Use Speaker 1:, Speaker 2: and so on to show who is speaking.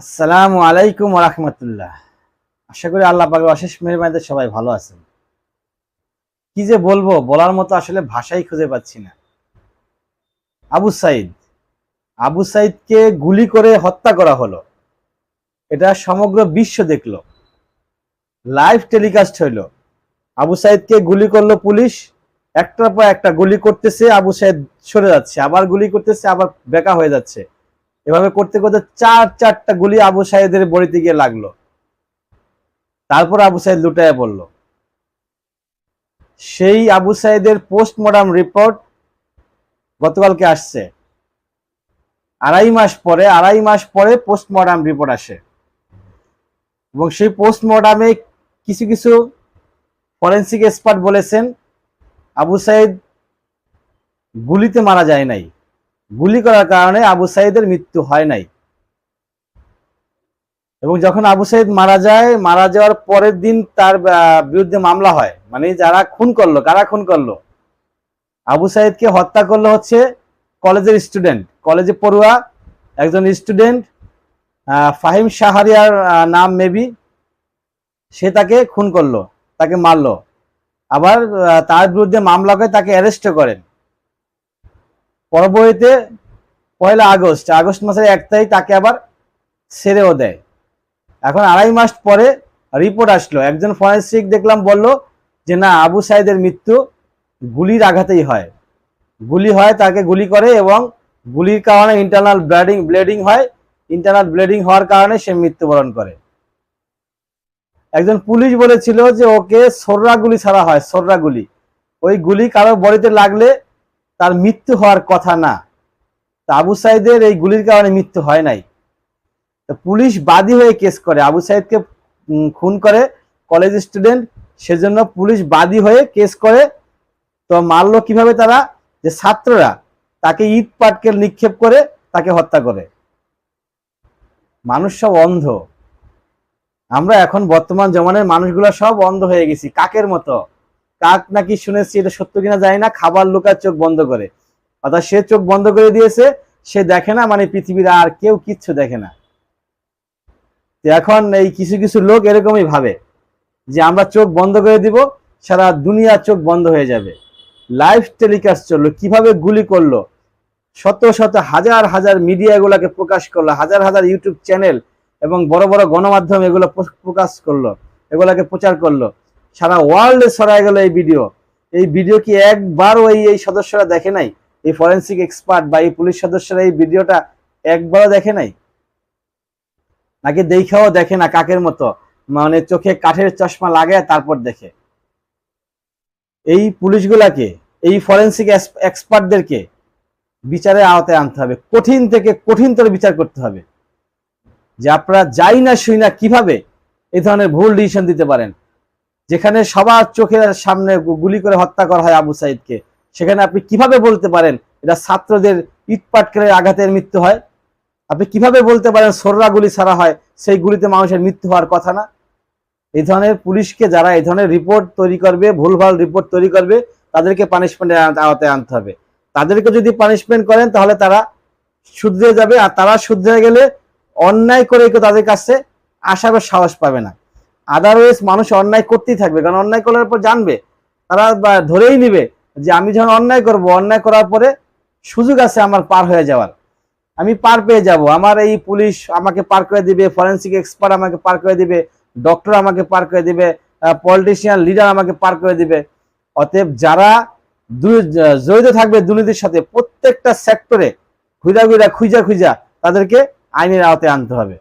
Speaker 1: আসসালামু আলাইকুম রহমতুল্লাহ। আশা করি আল্লাহ পাকের অশেষ মেহরবানিতে সবাই ভালো আছেন। কি যে বলব, বলার মতো আসলে ভাষাই খুঁজে পাচ্ছি না। আবু সাইদ, আবু সাইদকে গুলি করে হত্যা করা হলো। এটা সমগ্র বিশ্ব দেখল। লাইভ টেলিকাস্ট হইল। আবু সাইদকে গুলি করল পুলিশ। একটার পর একটা গুলি করতেছে, আবু সাইদ সরে যাচ্ছে। আবার গুলি করতেছে, আবার বেকা হয়ে যাচ্ছে। এভাবে করতে করতে চার চারটা গুলি আবু সাইদের বড়িতে গিয়ে লাগল। তারপর আবু সাহেদ লুটায় পড়ল। সেই আবু সাইদের পোস্টমর্টম রিপোর্ট গতকালকে আসছে। আড়াই মাস পরে, আড়াই মাস পরে পোস্টমর্টম রিপোর্ট আসে। এবং সেই পোস্টমর্টমে কিছু কিছু ফরেন্সিক এক্সপার্ট বলেছেন, আবু সাইদ গুলিতে মারা যায় নাই। গুলি করার কারণে আবু সাইদের মৃত্যু হয় নাই। এবং যখন আবু সাইদ মারা যায়, মারা যাওয়ার পরের দিন তার বিরুদ্ধে মামলা হয়। মানে যারা খুন করল, কারা খুন করল? আবু সাইদকে হত্যা করল হচ্ছে কলেজের স্টুডেন্ট। কলেজে পড়ুয়া, একজন স্টুডেন্ট ফাহিম শাহরিয়ার নাম মেবি, সে তাকে খুন করল, তাকে মারলো। আবার তার বিরুদ্ধে মামলা করে তাকে অ্যারেস্ট করেন। পরবর্তীতে পয়লা আগস্ট আগস্ট মাসের এক তারিখ তাকে আবার ছেড়েও দেয়। এখন আড়াই মাস পরে রিপোর্ট আসলো। একজন ফরেন্সিক দেখলাম বলল যে, না, আবু সাইদের মৃত্যু গুলির আঘাতেই হয়। গুলি হয়, তাকে গুলি করে এবং গুলির কারণে ইন্টারনাল ব্লিডিং ব্লিডিং হয়। ইন্টারনাল ব্লিডিং হওয়ার কারণে সে মৃত্যুবরণ করে। একজন পুলিশ বলেছিল যে, ওকে সর্রা গুলি ছাড়া হয়, সর্রা গুলি। ওই গুলি কারও বডিতে লাগলে তার মৃত্যু হওয়ার কথা না। তা আবু সাইদের এই গুলির কারণে মৃত্যু হয় নাই। তো পুলিশ বাদী হয়ে কেস করে। আবু সাইদকে খুন করে কলেজ স্টুডেন্ট সেজন্য পুলিশ বাদী হয়ে কেস করে। তো মারলো কীভাবে তারা? যে ছাত্ররা তাকে ইট পাটকেল নিক্ষেপ করে তাকে হত্যা করে। মানুষ সব অন্ধ। আমরা এখন বর্তমান জমানের মানুষগুলো সব অন্ধ হয়ে গেছি, কাকের মতো। কাক নাকি শুনেছি এটা সত্য কিনা জানি না, খাবার লুকার চোখ বন্ধ করে। অর্থাৎ সে চোখ বন্ধ করে দিয়েছে, সে দেখে না মানে পৃথিবীর আর কেউ কিচ্ছু দেখে না। এখন এই কিছু কিছু লোক এরকমই ভাবে যে আমরা চোখ বন্ধ করে দিব, সারা দুনিয়া চোখ বন্ধ হয়ে যাবে। লাইভ টেলিকাস্ট চলল, কীভাবে গুলি করল? শত শত হাজার হাজার মিডিয়া এগুলাকে প্রকাশ করল, হাজার হাজার ইউটিউব চ্যানেল এবং বড় বড় গণমাধ্যম এগুলো প্রকাশ করল, এগুলাকে প্রচার করল। সারা ওয়ার্ল্ডে ছড়ায় গেল এই ভিডিও এই ভিডিও কি একবারও এই এই সদস্যরা দেখে নাই? এই ফরেন্সিক এক্সপার্ট বা এই পুলিশ সদস্যরা এই ভিডিওটা একবারও দেখে নাই? নাকি দেখাও দেখে না কাকের মতো? মানে চোখে কাঠের চশমা লাগায় তারপর দেখে। এই পুলিশগুলাকে, এই ফরেন্সিক এক্সপার্টদেরকে বিচারের আওতায় আনতে হবে। কঠিন থেকে কঠিনতর বিচার করতে হবে। যে আপনারা যাই না শুই না কীভাবে এই ধরনের ভুল ডিসিশন দিতে পারেন? যেখানে সবার চোখের সামনে গুলি করে হত্যা করা হয় আবু সাইদকে, সেখানে আপনি কীভাবে বলতে পারেন এটা ছাত্রদের ইটপাটকেলের আঘাতের মৃত্যু হয়? আপনি কীভাবে বলতে পারেন সররা গুলি ছাড়া হয়, সেই গুলিতে মানুষের মৃত্যু হওয়ার কথা না? এই ধরনের পুলিশকে যারা এই ধরনের রিপোর্ট তৈরি করবে, ভুলভাল রিপোর্ট তৈরি করবে, তাদেরকে পানিশমেন্টের আওতায় আনতে হবে। তাদেরকে যদি পানিশমেন্ট করেন, তাহলে তারা শুধরে যাবে, আর তারা শুধরে গেলে অন্যায় করে তাদের কাছে আসার সাহস পাবে না। আদারওয়াইজ মানুষ অন্যায় করতেই থাকবে। কারণ অন্যায় করার পর জানবে। তারা ধরেই নিবে যে আমি যখন অন্যায় করব, অন্যায় করার পরে সুযোগ আছে আমার পার হয়ে যাওয়ার। আমি পার পেয়ে যাব। আমার এই পুলিশ আমাকে পার করে দিবে ফরেন্সিক এক্সপার্ট আমাকে পার করে দিবে ডক্টর আমাকে পার করে দিবে পলিটিশিয়ান লিডার আমাকে পার করে দিবে। অতএব যারা জড়িত থাকবে দুর্নীতির সাথে, প্রত্যেকটা সেক্টরে খুঁজা খুঁজা খুঁজা খুঁজা তাদেরকে আইনের আওতায় আনতে হবে।